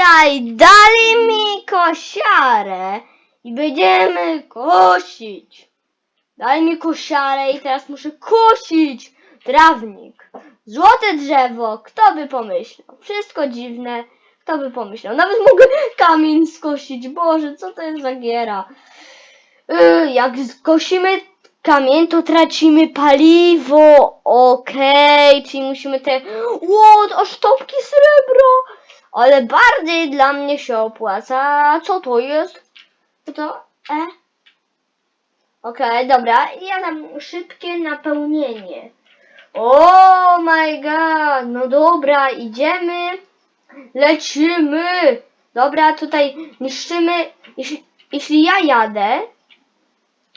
dzisiaj dali mi kosiarę i będziemy kosić. Dali mi kosiarę i teraz muszę kosić trawnik. Złote drzewo, kto by pomyślał? Wszystko dziwne, kto by pomyślał? Nawet mogę kamień skosić. Boże, co to jest za giera? Yy, jak skosimy kamień, to tracimy paliwo. Okej, czyli musimy te... Ło, aż sztabki srebro. Ale bardziej dla mnie się opłaca. Co to jest? Co to? E? Okej, dobra. I ja dam szybkie napełnienie. O my god. No dobra, idziemy. Lecimy. Dobra, tutaj niszczymy. Jeśli, jeśli ja jadę,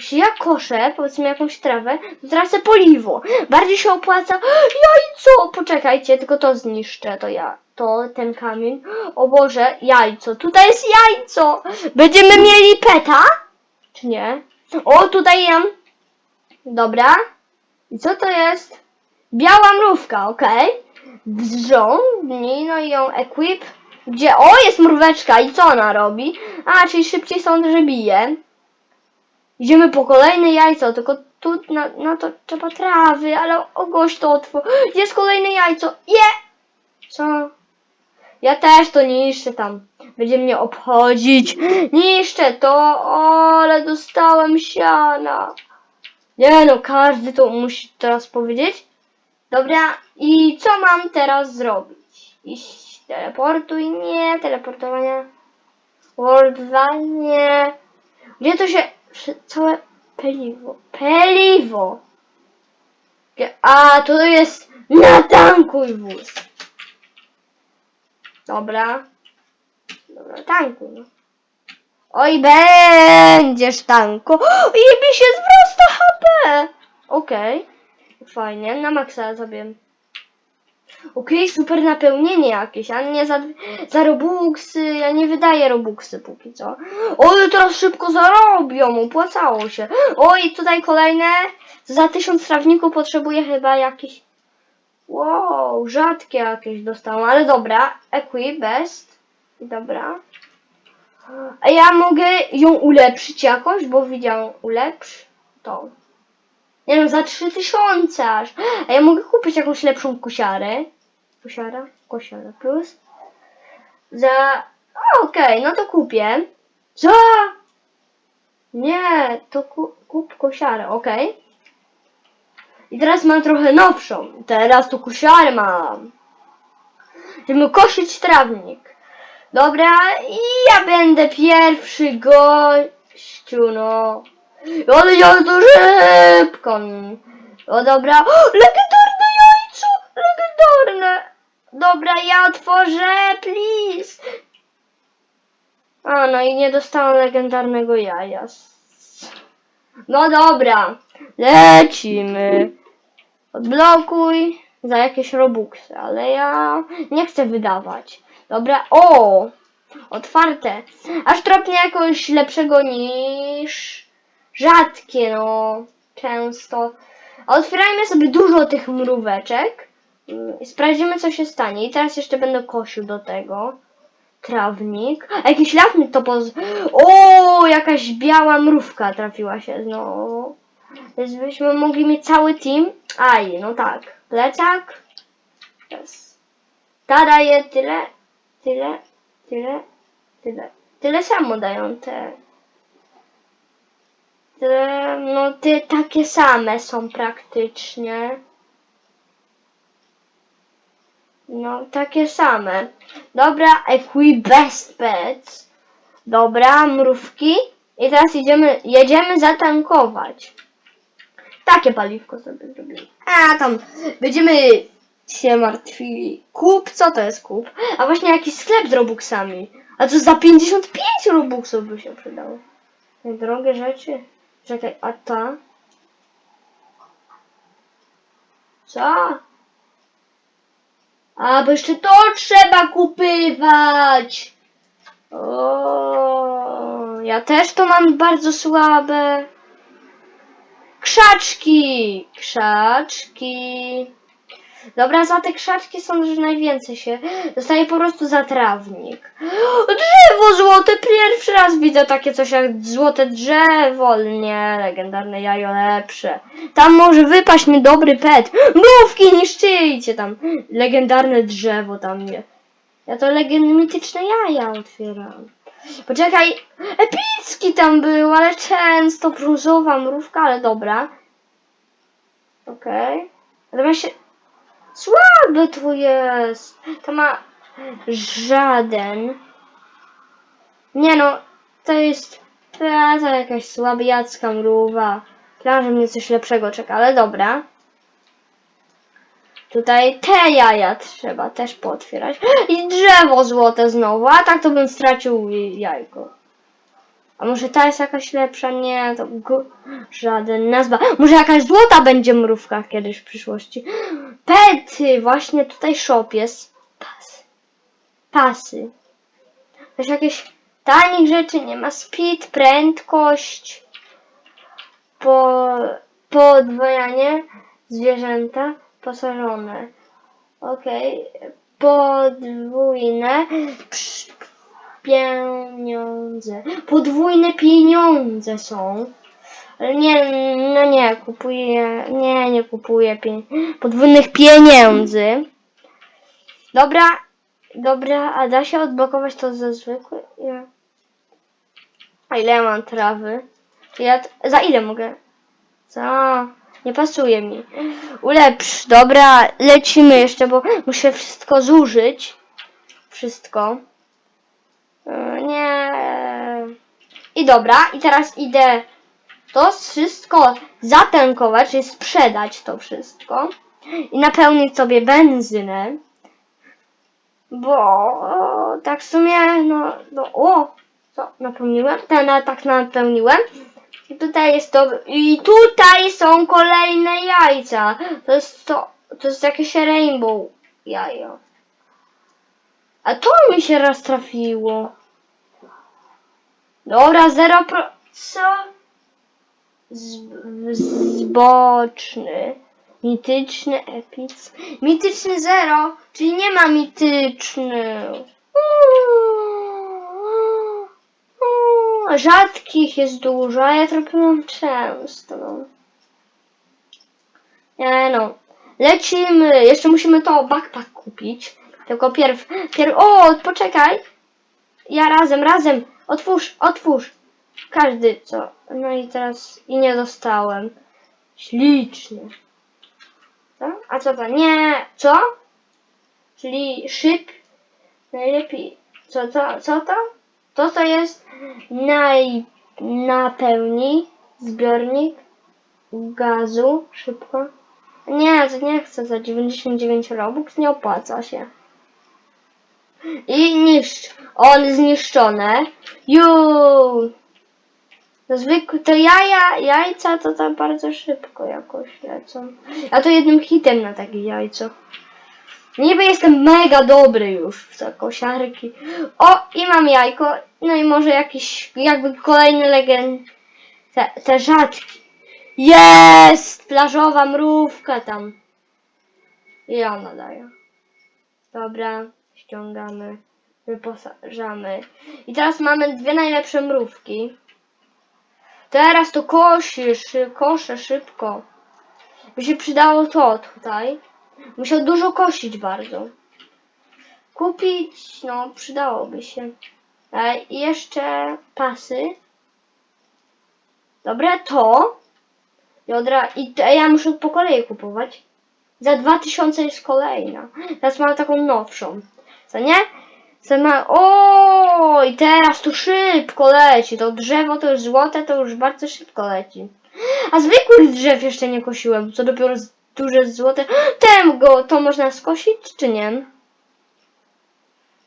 jeśli ja koszę, powiedzmy jakąś trawę, to tracę poliwo. Bardziej się opłaca. Jajco! Poczekajcie, tylko to zniszczę. To ja. To ten kamień. O Boże, jajco. Tutaj jest jajco! Będziemy mieli peta? Czy nie? O, tutaj jem. Dobra. I co to jest? Biała mrówka, okej. Wrządnij, no i ją equip. Gdzie? O, jest mróweczka. I co ona robi? A, czyli szybciej sądzę, że bije. Idziemy po kolejne jajco, tylko tu na, na to trzeba trawy, ale ogoś to otwór. Jest kolejne jajco. Je! Co? Ja też to niszczę tam. Będzie mnie obchodzić. Niszczę to, ale dostałem siana. Nie no, każdy to musi teraz powiedzieć. Dobra, i co mam teraz zrobić? Iść, teleportuj, nie, teleportowania. World 2, nie. Gdzie to się... Całe paliwo. Paliwo! A, to jest natankuj wóz. Dobra. Dobra, tankuj. no. Oj, będziesz tanko. I mi się zwrasta HP! Okej. Fajnie, na maksa sobie. Okej, super napełnienie jakieś, a nie za, za robuxy. Ja nie wydaję robuxy póki co. Oj, teraz szybko zarobią, opłacało się. Oj, tutaj kolejne. Za tysiąc trawników potrzebuję chyba jakieś. Wow, rzadkie jakieś dostałam, ale dobra. Equi, best. Dobra. A ja mogę ją ulepszyć jakoś, bo widziałam ulepsz to. Nie wiem, za 3000 aż. A ja mogę kupić jakąś lepszą kosiarę. Kosiara? Kosiara plus. Za... Okej, no to kupię. Co? Nie, to ku, kup kosiarę, okej. I teraz mam trochę nowszą. Teraz tu kosiarę mam. Będziemy kosić trawnik. Dobra, i ja będę pierwszy gościu, no. Ale ja to szybko. O dobra. O, legendarne jajco! Legendarne! Dobra, ja otworzę, please. A, no i nie dostałam legendarnego jaja. No dobra, lecimy. Odblokuj za jakieś robuxy, ale ja nie chcę wydawać. Dobra, o! Otwarte. Aż tropnie jakoś lepszego niż rzadkie, no. Często. Otwierajmy sobie dużo tych mróweczek sprawdzimy, co się stanie. I teraz jeszcze będę kosił do tego. Trawnik. A jakiś lawny to poz... O, jakaś biała mrówka trafiła się znowu. Więc byśmy mogli mieć cały team. Aj, no tak. Plecak. Yes. Ta daje tyle, tyle, tyle, tyle. Tyle samo dają te. Te, no ty takie same są praktycznie. No, takie same. Dobra, equi best pets. Dobra, mrówki. I teraz idziemy, jedziemy zatankować. Takie paliwko sobie zrobimy. A tam będziemy się martwili. Kup? Co to jest kup? A właśnie jakiś sklep z robuxami. A to za 55 robuxów by się przydało. Te drogie rzeczy. Czekaj, a ta? Co? A, bo jeszcze to trzeba kupywać. O, ja też to mam bardzo słabe. Krzaczki, krzaczki. Dobra, za te krzaczki sądzę, że najwięcej się dostaje po prostu za trawnik. Drzewo złote! Pierwszy raz widzę takie coś jak złote drzewo. Nie, legendarne jajo lepsze. Tam może wypaść mi dobry pet. Mrówki, niszczyjcie tam. Legendarne drzewo tam nie. Ja to legend mityczne jaja otwieram. Poczekaj, epicki tam był, ale często brązowa mrówka, ale dobra. Okej. Natomiast się... Słaby tu jest. To ma żaden. Nie no, to jest to jakaś słabiacka mrówa. Myślałam, że mnie coś lepszego czeka, ale dobra. Tutaj te jaja trzeba też pootwierać. I drzewo złote znowu, a tak to bym stracił jajko. A może ta jest jakaś lepsza? Nie, to żaden nazwa. Może jakaś złota będzie mrówka kiedyś w przyszłości. Pety! Właśnie tutaj shop jest. Pasy. Pasy. Też jakieś tanich rzeczy nie ma. Speed, prędkość. Po... Podwojanie. Zwierzęta posażone. Okej. Podwójne. Psz- pieniądze. Podwójne pieniądze są. Ale nie, no nie, kupuję, nie, nie kupuję pie, podwójnych pieniędzy. Dobra, dobra, a da się odblokować to ze zwykłej? Nie. A ile ja mam trawy? Ja, za ile mogę? Za, nie pasuje mi. Ulepsz, dobra, lecimy jeszcze, bo muszę wszystko zużyć. Wszystko. E, Nie. I dobra, i teraz idę to wszystko zatankować, czyli sprzedać to wszystko i napełnić sobie benzynę. Bo tak w sumie, no, no o, co napełniłem? Ten tak napełniłem. I tutaj jest to, i tutaj są kolejne jajca. To jest to, to jest jakieś rainbow jajo. A to mi się raz trafiło. Dobra, zero pro... Co? Zboczny. Mityczny epic. Mityczny zero, czyli nie ma mityczny. Rzadkich jest dużo, a ja trafiłam często. No. Nie no. Lecimy. Jeszcze musimy to backpack kupić. Tylko pierw, pierw... O, poczekaj. Ja razem, razem. Otwórz, otwórz. Każdy, co? No i teraz... I nie dostałem. Ślicznie. Co? A co to? Nie. Co? Czyli szyb. Najlepiej. Co, co, co to? To to jest naj... Napełni zbiornik gazu. Szybko. Nie, to nie chcę za 99 robux, nie opłaca się. I niszcz. On zniszczone. Ju. Zwykłe, to jaja, jajca to tam bardzo szybko jakoś lecą. Ja to jednym hitem na takie jajco. Niby jestem mega dobry już w te kosiarki. O, i mam jajko. No i może jakiś, jakby kolejny legend. Te, te rzadki. Jest! Plażowa mrówka tam. I ona daje. Dobra, ściągamy, wyposażamy. I teraz mamy dwie najlepsze mrówki. Teraz to kosisz, koszę szybko. By się przydało to tutaj. Musiał dużo kosić bardzo. Kupić, no przydałoby się. E, I jeszcze pasy. Dobra, to. I, odra- I to ja muszę po kolei kupować. Za 2000 jest kolejna. Teraz mam taką nowszą. Co nie? Co ma... O, i teraz tu szybko leci. To drzewo to już złote, to już bardzo szybko leci. A zwykłych drzew jeszcze nie kosiłem. Co dopiero duże złote. Tem go, to można skosić, czy nie?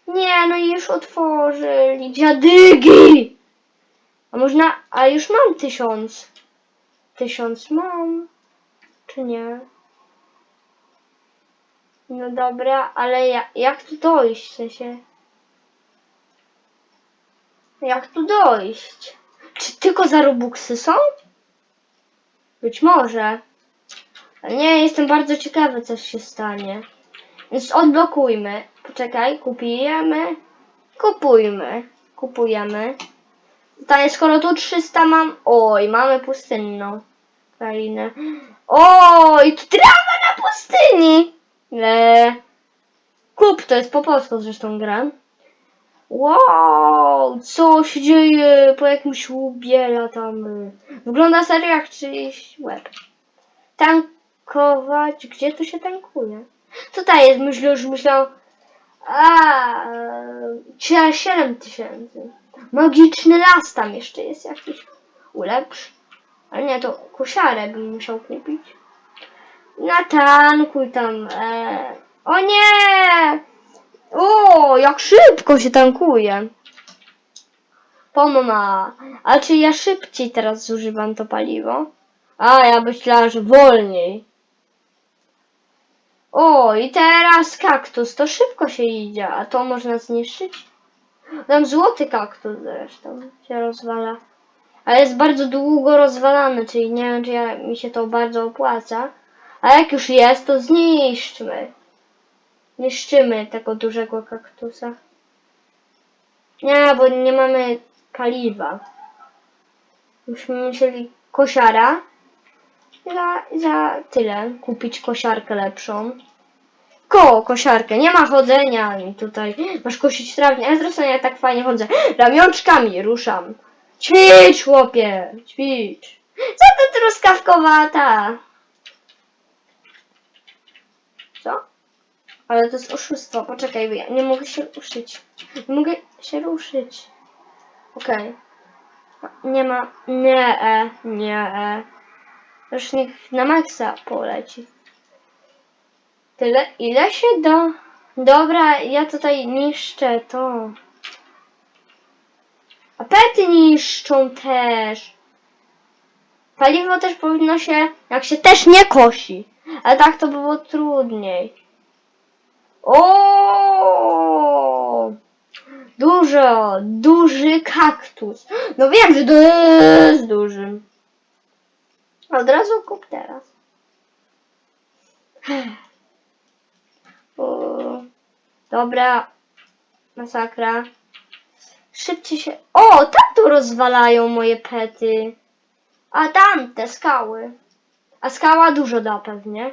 Nie, no i już otworzyli. Dziadygi! A można... A już mam tysiąc. Tysiąc mam. Czy nie? No dobra, ale ja, jak tu dojść? W. Jak tu dojść? Czy tylko za Robuxy są? Być może. Nie, jestem bardzo ciekawy, co się stanie. Więc odblokujmy. Poczekaj, kupujemy. Kupujmy. Kupujemy. Tutaj, skoro tu 300 mam... Oj, mamy pustynną krainę. Oj, trawa na pustyni! Le. Kup, to jest po polsku zresztą gra. Wow, co się dzieje? Po jakimś łubie latamy. Wygląda serio jak czyjś łeb. Tankować, gdzie tu się tankuje? Tutaj jest, myślę, już myślał. A, e, 7 tysięcy. Magiczny las tam jeszcze jest jakiś. Ulepsz. Ale nie, to kosiarę bym musiał kupić. Natankuj tam. E... O nie! O, jak szybko się tankuje. Pomma. A czy ja szybciej teraz zużywam to paliwo? A, ja myślałam, że wolniej. O, i teraz kaktus. To szybko się idzie, a to można zniszczyć? Tam złoty kaktus zresztą się rozwala. Ale jest bardzo długo rozwalany, czyli nie wiem, czy ja, mi się to bardzo opłaca. A jak już jest, to zniszczmy. Niszczymy tego dużego kaktusa. Nie, bo nie mamy paliwa. Myśmy musieli kosiara. Za, za tyle. Kupić kosiarkę lepszą. Koło, kosiarkę. Nie ma chodzenia mi tutaj. Masz kosić trawnie. Ale zresztą ja tak fajnie chodzę. Ramionczkami ruszam. Ćwicz, chłopie. Ćwicz. Co to truskawkowata? Ale to jest oszustwo. Poczekaj, ja nie mogę się ruszyć. Nie mogę się ruszyć. Okej. Nie ma. Nie, e, nie. E. Już niech na maksa poleci. Tyle, ile się da? Dobra, ja tutaj niszczę to. A niszczą też. Paliwo też powinno się, jak się też nie kosi. Ale tak to by było trudniej. O! Dużo, duży kaktus. No wiem, że to jest duży. Od razu kup teraz. O, dobra. Masakra. Szybciej się... O, tam tu rozwalają moje pety. A tam te skały. A skała dużo da pewnie.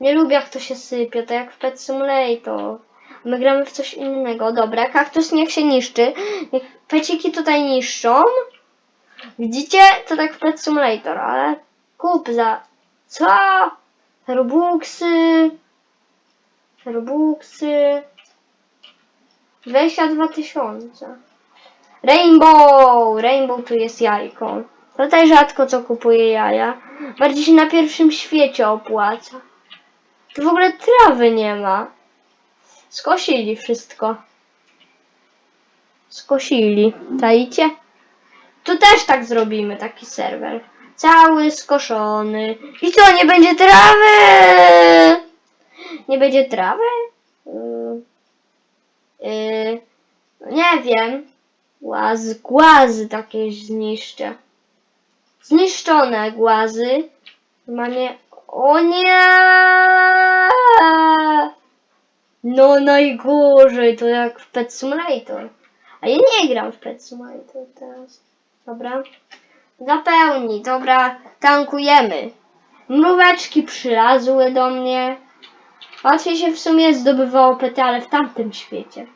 Nie lubię jak to się sypie, to jak w Pet Simulator. My gramy w coś innego. Dobra, kaktus niech się niszczy. Peciki tutaj niszczą. Widzicie? To tak w Pet Simulator, ale kup za... Co? Robuxy. Robuxy. 22 tysiące. Rainbow! Rainbow tu jest jajko. Tutaj rzadko co kupuję jaja. Bardziej się na pierwszym świecie opłaca. Tu w ogóle trawy nie ma. Skosili wszystko. Skosili. Czaicie? Tu też tak zrobimy, taki serwer. Cały skoszony. I co, nie będzie trawy? Nie będzie trawy? Yy, yy, nie wiem. Głazy, głazy takie zniszczę. Zniszczone głazy. Normalnie... O nie! No najgorzej, to jak w Pet Simulator. A ja nie gram w Pet Simulator teraz. Dobra. Zapełni, dobra, tankujemy. Mróweczki przylazły do mnie. Łatwiej się w sumie zdobywało pety, ale w tamtym świecie.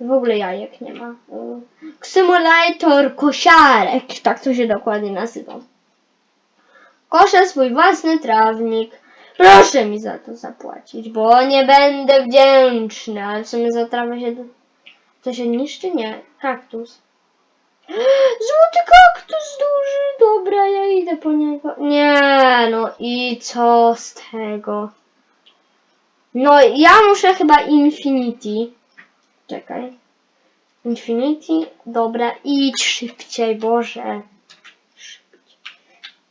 W ogóle jajek nie ma. Symulator kosiarek, tak to się dokładnie nazywa. Koszę swój własny trawnik. Proszę mi za to zapłacić, bo nie będę wdzięczny, ale w sumie za trawę się... To się niszczy? Nie. Kaktus. Złoty kaktus duży. Dobra, ja idę po niego. Nie, no i co z tego? No, ja muszę chyba Infinity. Czekaj. Infinity. Dobra, idź szybciej, Boże.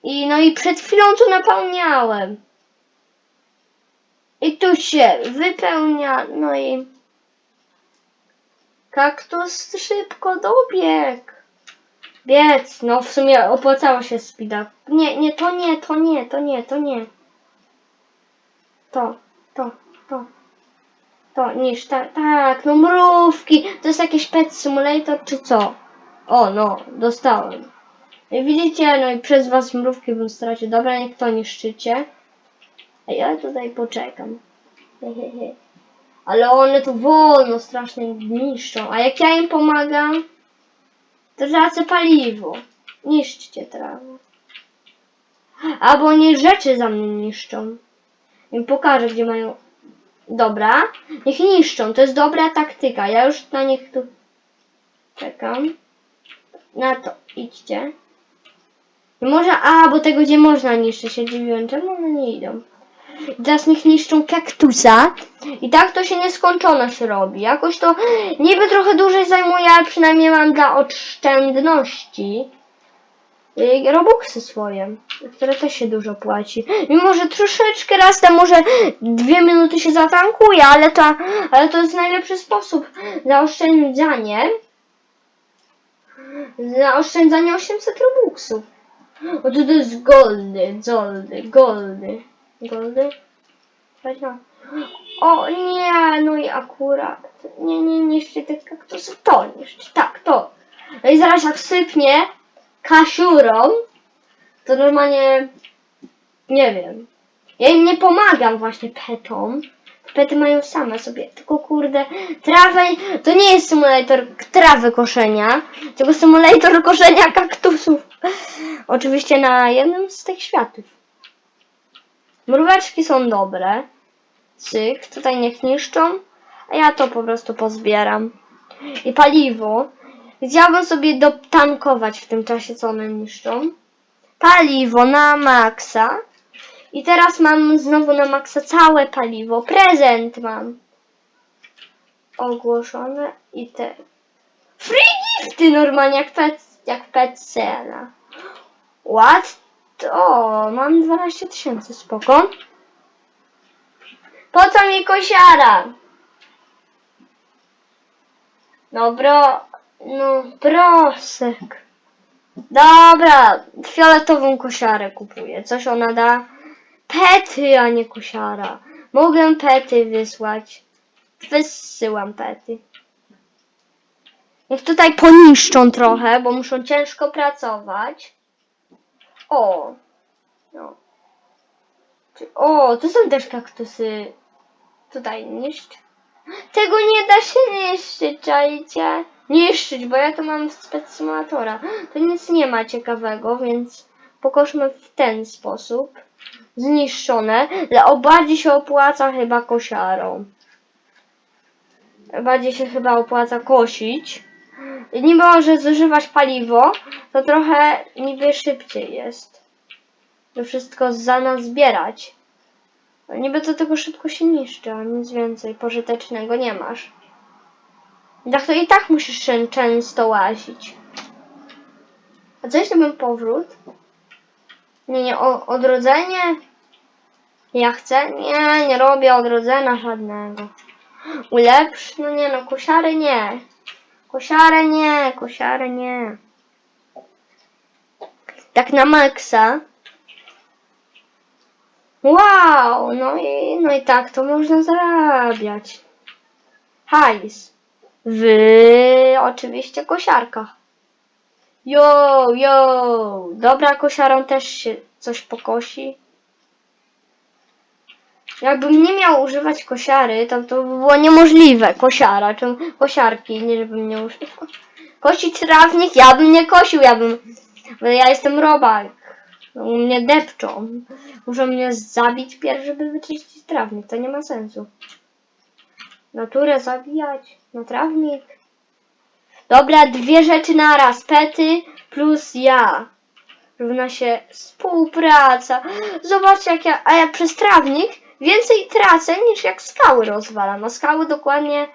I no i przed chwilą tu napełniałem. I tu się wypełnia, no i kaktus szybko dobiegł. Biec, no w sumie opłacało się speeda. Nie, nie, to nie, to nie, to nie, to nie. To, to, to. To, niż, tak, tak, no mrówki. To jest jakiś pet simulator, czy co? O, no, dostałem. Widzicie, no i przez was mrówki bym stracił. Dobra, niech to niszczycie. A ja tutaj poczekam. Ale one tu wolno strasznie niszczą. A jak ja im pomagam, to tracę paliwo. Niszczcie trawę. Albo oni rzeczy za mnie niszczą. Im pokażę, gdzie mają... Dobra, niech niszczą. To jest dobra taktyka. Ja już na nich tu czekam. Na to, idźcie. Nie można... A, bo tego gdzie można niszczyć. Się dziwiłem, czemu one nie idą. Teraz niech niszczą kaktusa. I tak to się nieskończoność robi. Jakoś to niby trochę dłużej zajmuje, ale przynajmniej mam dla oszczędności y, robuxy swoje, które też się dużo płaci. Mimo, że troszeczkę raz tam może dwie minuty się zatankuje, ale to, ale to jest najlepszy sposób na oszczędzanie. Na oszczędzanie 800 robuxów. O, to jest goldy, goldy, goldy. Goldy? O nie, no i akurat. Nie, nie niszczy tych kaktusów. To niszczy, tak, to. No i zaraz jak sypnie kasiurą, to normalnie nie wiem. Ja im nie pomagam właśnie petom. Pety mają same sobie, tylko kurde, trawę, to nie jest symulator trawy koszenia, tylko symulator koszenia kaktusów. Oczywiście na jednym z tych światów. Mróweczki są dobre. Cyk, tutaj niech niszczą, a ja to po prostu pozbieram. I paliwo. Chciałabym sobie dotankować w tym czasie, co one niszczą. Paliwo na maksa. I teraz mam znowu na maksa całe paliwo. Prezent mam. Ogłoszone i te. Free gifty normalnie jak pet, jak cena. What? O, mam 12 tysięcy, spoko. Po co mi kosiara? No bro, no prosek. Dobra, fioletową kosiarę kupuję. Coś ona da? Pety, a nie kosiara. Mogę pety wysłać. Wysyłam pety. Niech tutaj poniszczą trochę, bo muszą ciężko pracować. O. No. O, tu są też kaktusy. Tutaj niszcz. Tego nie da się niszczyć, czajcie? Niszczyć, bo ja to mam z Simulatora. To nic nie ma ciekawego, więc pokoszmy w ten sposób. Zniszczone. Ale bardziej się opłaca chyba kosiarą. Bardziej się chyba opłaca kosić. Nie może zużywać paliwo, to trochę niby szybciej jest. To wszystko za nas zbierać. No Niby to tylko szybko się niszczy, a nic więcej pożytecznego nie masz. Tak to i tak musisz czę- często łazić. A co jeśli bym powrót? Nie, nie, odrodzenie? Ja chcę? Nie, nie robię odrodzenia żadnego. Ulepsz? No nie no, kosiary nie. Kosiary nie, kosiary nie. Tak na maksa. Wow, no i, no i tak to można zarabiać. Hajs. W oczywiście kosiarkach. Yo, yo. Dobra, kosiarą też się coś pokosi. Jakbym nie miał używać kosiary, to to by było niemożliwe. Kosiara, czy kosiarki, nie żebym nie używał. Kosić trawnik, ja bym nie kosił, ja bym... Bo ja jestem robak. U mnie depczą. Muszą mnie zabić pierw, żeby wyczyścić trawnik. To nie ma sensu. Naturę zabijać na trawnik. Dobra, dwie rzeczy naraz. Pety plus ja. Równa się współpraca. Zobaczcie, jak ja, a ja przez trawnik więcej tracę niż jak skały rozwalam. No skały dokładnie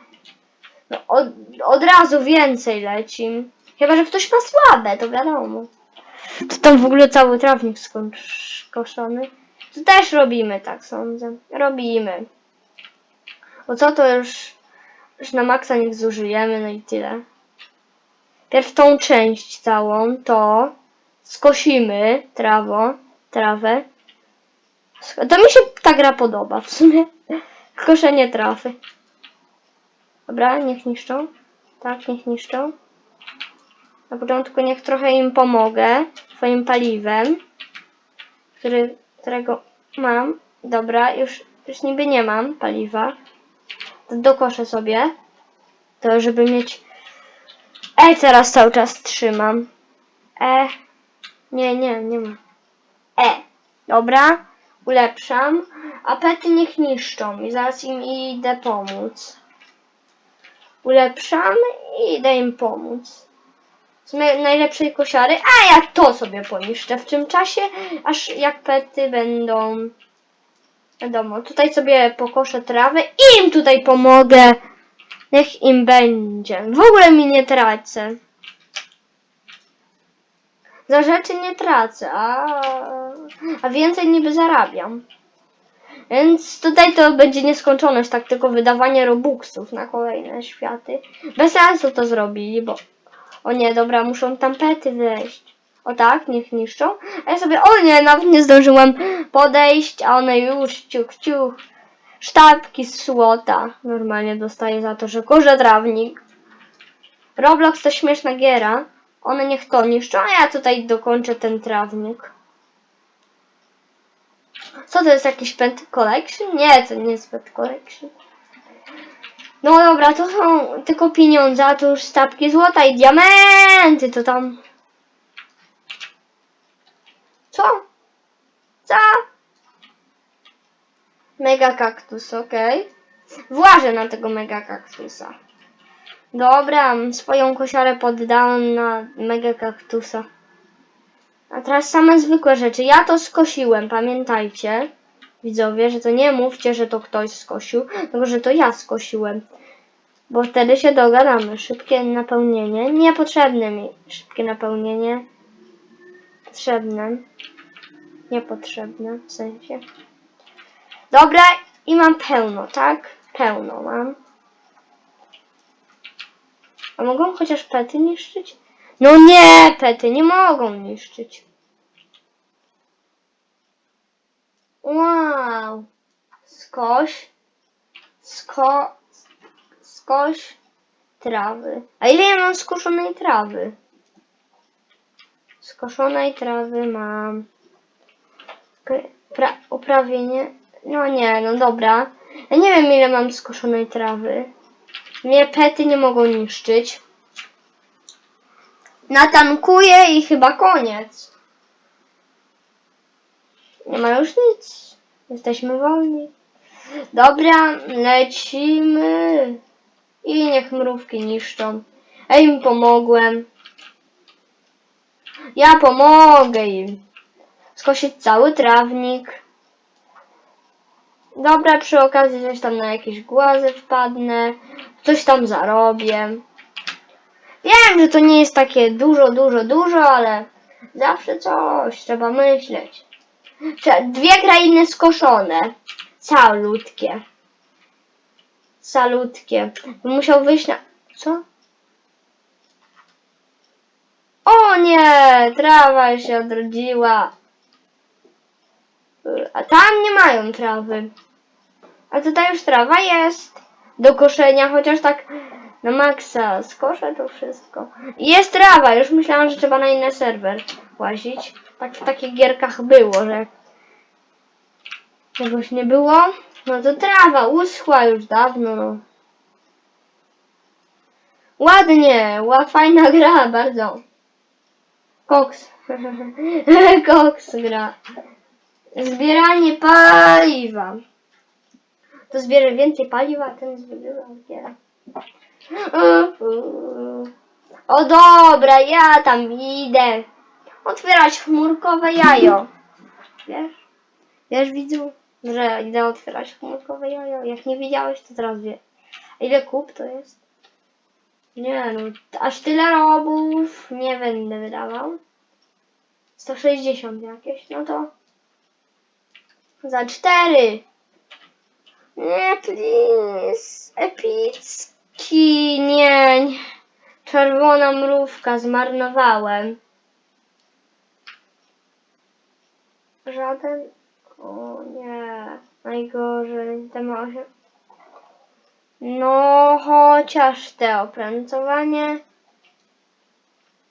no, od, od razu więcej leci. Chyba, że ktoś ma słabe, to wiadomo. To tam w ogóle cały trawnik skoszony. To też robimy, tak sądzę. Robimy. Bo co to już, już na maksa niech zużyjemy, no i tyle. Pierw tą część całą, to skosimy trawo, trawę. To mi się ta gra podoba w sumie. Koszenie trawy. Dobra, niech niszczą. Tak, niech niszczą. Na początku niech trochę im pomogę swoim paliwem, który, którego mam. Dobra, już, już niby nie mam paliwa. Dokoszę sobie. To żeby mieć... E, teraz cały czas trzymam. E. Nie, nie, nie ma. E. Dobra. Ulepszam. A pety niech niszczą i zaraz im idę pomóc. Ulepszam i idę im pomóc. Z najlepszej kosiary. A ja to sobie poniszczę w tym czasie, aż jak pety będą... Wiadomo, tutaj sobie pokoszę trawę i im tutaj pomogę. Niech im będzie. W ogóle mi nie tracę. Za rzeczy nie tracę, a, a więcej niby zarabiam. Więc tutaj to będzie nieskończoność, tak tylko wydawanie robuxów na kolejne światy. Bez sensu to zrobili, bo... O nie, dobra, muszą tam pety wejść. O tak, niech niszczą. A ja sobie, o nie, nawet nie zdążyłem podejść, a one już ciuch, ciuch. Sztabki z złota. Normalnie dostaję za to, że kurze trawnik. Roblox to śmieszna giera. One niech to niszczą, a ja tutaj dokończę ten trawnik. Co to jest jakiś pet collection? Nie, to nie jest pet collection. No dobra, to są tylko pieniądze, a to już stapki złota i diamenty, to tam... Co? Co? Mega kaktus, okej. Włażę na tego mega kaktusa. Dobra, swoją kosiarę poddałem na mega kaktusa. A teraz same zwykłe rzeczy. Ja to skosiłem, pamiętajcie. Widzowie, że to nie mówcie, że to ktoś skosił, tylko że to ja skosiłem. Bo wtedy się dogadamy. Szybkie napełnienie. Niepotrzebne mi szybkie napełnienie. Potrzebne. Niepotrzebne w sensie. Dobra, i mam pełno, tak? Pełno mam. A mogą chociaż pety niszczyć? No nie, pety nie mogą niszczyć. Wow. Skoś. Sko. Skoś trawy. A ile ja mam skoszonej trawy? Skoszonej trawy mam. Pra, uprawienie. No nie, no dobra. Ja nie wiem ile mam skoszonej trawy. Mnie pety nie mogą niszczyć. Natankuję i chyba koniec. Nie ma już nic. Jesteśmy wolni. Dobra, lecimy. I niech mrówki niszczą. Ja im pomogłem. Ja pomogę im. Skosić cały trawnik. Dobra, przy okazji coś tam na jakieś głazy wpadnę. Coś tam zarobię. Wiem, że to nie jest takie dużo, dużo, dużo, ale zawsze coś trzeba myśleć. Dwie krainy skoszone. Calutkie. Calutkie. Musiał wyjść na... Co? O nie! Trawa się odrodziła. A tam nie mają trawy. A tutaj już trawa jest. Do koszenia, chociaż tak na maksa skoszę to wszystko. Jest trawa, już myślałam, że trzeba na inny serwer łazić. Tak w takich gierkach było, że czegoś nie było, no to trawa uschła już dawno. No. Ładnie, ła, fajna gra, bardzo. Koks. Koks gra. Zbieranie paliwa. To zbierze więcej paliwa, ten zbiera. zbiera. O dobra, ja tam idę. Otwierać chmurkowe jajo. Wiesz? Wiesz widzu, że idę otwierać chmurkowe jajo. Jak nie widziałeś, to teraz wie. A ile kup to jest? Nie no, aż tyle robów nie będę wydawał. 160 jakieś, no to za cztery. Nie, please. Epicki, nie. Czerwona mrówka, zmarnowałem. Żaden. O nie, najgorzej. Ma osiem. No, chociaż te opracowanie.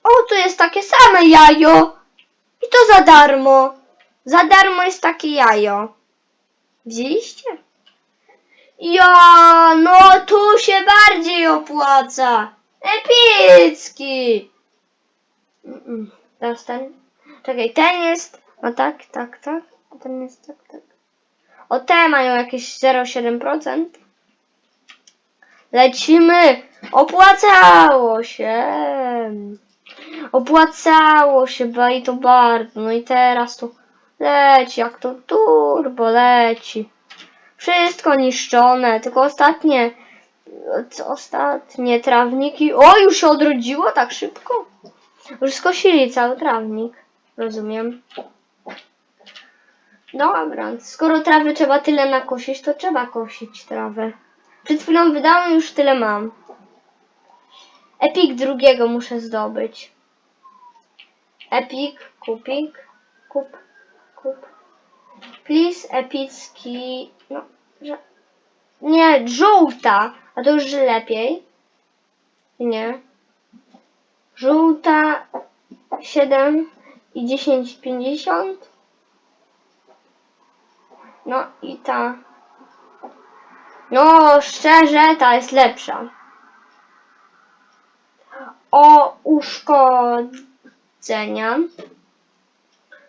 O, tu jest takie same jajo. I to za darmo. Za darmo jest takie jajo. Wzięliście? Ja, no tu się bardziej opłaca. Epicki. Mm-mm. Teraz ten. Czekaj, ten jest. No tak, tak, tak. A ten jest tak, tak. O te mają jakieś 0,7%. Lecimy. Opłacało się. Opłacało się, bo i to bardzo. No i teraz tu leci, jak to turbo leci. Wszystko niszczone, tylko ostatnie, ostatnie trawniki. O, już się odrodziło tak szybko. Już skosili cały trawnik. Rozumiem. Dobra, skoro trawy trzeba tyle nakosić, to trzeba kosić trawę. Przed chwilą wydałem, już tyle mam. Epik drugiego muszę zdobyć. Epik, kupik, kup, kup. Please, epicki, no, że... Nie, żółta, a to już lepiej. Nie. Żółta 7 i 10,50. No i ta. No, szczerze, ta jest lepsza. O uszkodzenia.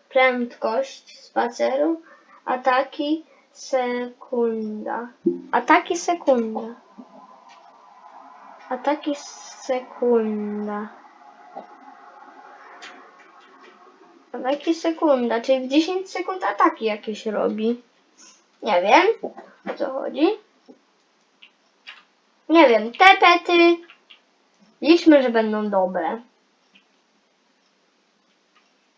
Prędkość spaceru. Ataki sekunda. Ataki sekunda. Ataki sekunda. Ataki sekunda, czyli w 10 sekund ataki jakieś robi. Nie wiem, o co chodzi. Nie wiem, te pety liczmy, że będą dobre.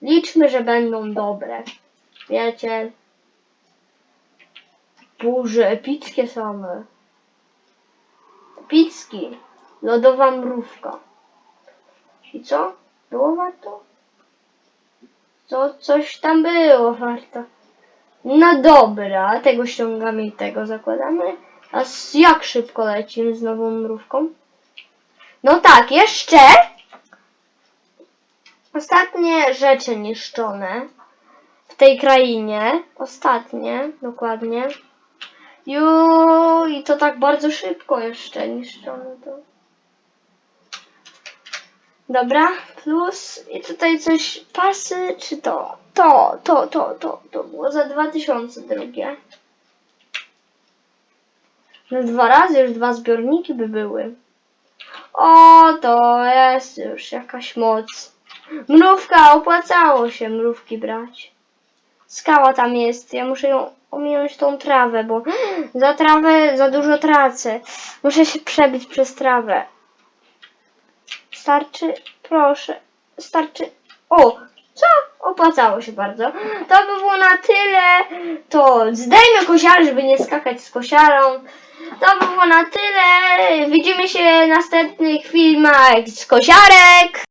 Liczmy, że będą dobre. Wiecie, Boże, epickie same. Epicki. Lodowa mrówka. I co? Było warto? Co, coś tam było warto. No dobra, tego ściągamy i tego zakładamy. A jak szybko lecimy z nową mrówką? No tak, jeszcze ostatnie rzeczy niszczone w tej krainie. Ostatnie, dokładnie. Ju, i to tak bardzo szybko jeszcze niszczone to. Dobra, plus i tutaj coś pasy, czy to? To, to, to, to, to było za 2000 drugie. No dwa razy już dwa zbiorniki by były. O, to jest już jakaś moc. Mrówka, opłacało się mrówki brać. Skała tam jest, ja muszę ją ominąć tą trawę, bo za trawę za dużo tracę. Muszę się przebić przez trawę. Starczy, proszę, starczy. O, co? Opłacało się bardzo. To by było na tyle. To zdejmę kosiarę, żeby nie skakać z kosiarą. To by było na tyle. Widzimy się w następnych filmach z kosiarek.